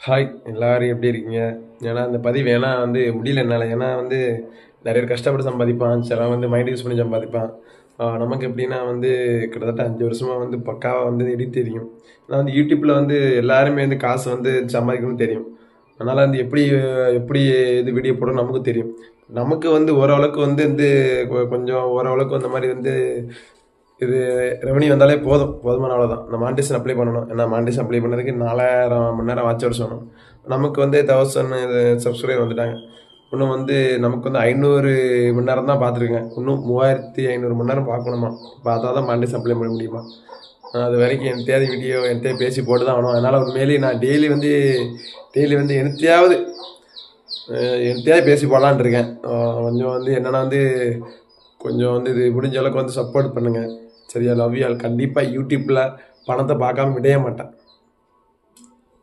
Hi எல்லோரும் எப்படி இருக்கீங்க? ஏன்னா அந்த பதிவு ஏன்னா வந்து முடியல என்னால். ஏன்னா வந்து நிறைய பேர் கஷ்டப்பட்டு சம்பாதிப்பான். சில வந்து மைண்ட் யூஸ் பண்ணி சம்பாதிப்பான். நமக்கு எப்படின்னா வந்து கிட்டத்தட்ட அஞ்சு வருஷமாக வந்து பக்காவாக வந்து எடிட் தெரியும். ஆனால் வந்து யூடியூப்பில் வந்து எல்லாருமே வந்து காசு வந்து சம்பாதிக்கணும்னு தெரியும். அதனால் வந்து எப்படி எப்படி இது வீடியோ போடணும் நமக்கு தெரியும். நமக்கு வந்து ஓரளவுக்கு வந்து வந்து கொஞ்சம் ஓரளவுக்கு அந்த மாதிரி வந்து இது ரெவன்யூ வந்தாலே போதும். போதுமான அவ்வளோதான் இந்த மாண்டேஷன் அப்ளை பண்ணணும். ஏன்னா மாண்டேஷன் அப்ளை பண்ணதுக்கு நாலாயிரம் மணி நேரம் வாட்ச் வருஷம் வேணும். நமக்கு வந்து தௌசண்ட் சப்ஸ்கிரைபர் வந்துட்டாங்க. இன்னும் வந்து நமக்கு வந்து ஐநூறு மணி நேரம் தான் பார்த்துருக்கேன். இன்னும் மூவாயிரத்தி ஐநூறு மணி நேரம் பார்க்கணுமா? பார்த்தா தான் மாண்டேஷன் அப்ளை பண்ண முடியுமா? அது வரைக்கும் என் தேதி வீடியோ என் தேதி பேசி போட்டு தான் ஆகணும். அதனால் உண்மையிலேயே நான் டெய்லி வந்து டெய்லி வந்து எனத்தையாவது எனத்தையாவது பேசி போடலான் இருக்கேன். கொஞ்சம் வந்து என்னென்னா வந்து கொஞ்சம் வந்து இது முடிஞ்ச அளவுக்கு வந்து சப்போர்ட் பண்ணுங்கள் சரியா லவ் யூ ஆல் கண்டிப்பாக யூடியூப்பில் பணத்தை பார்க்காம விடவே மாட்டேன்.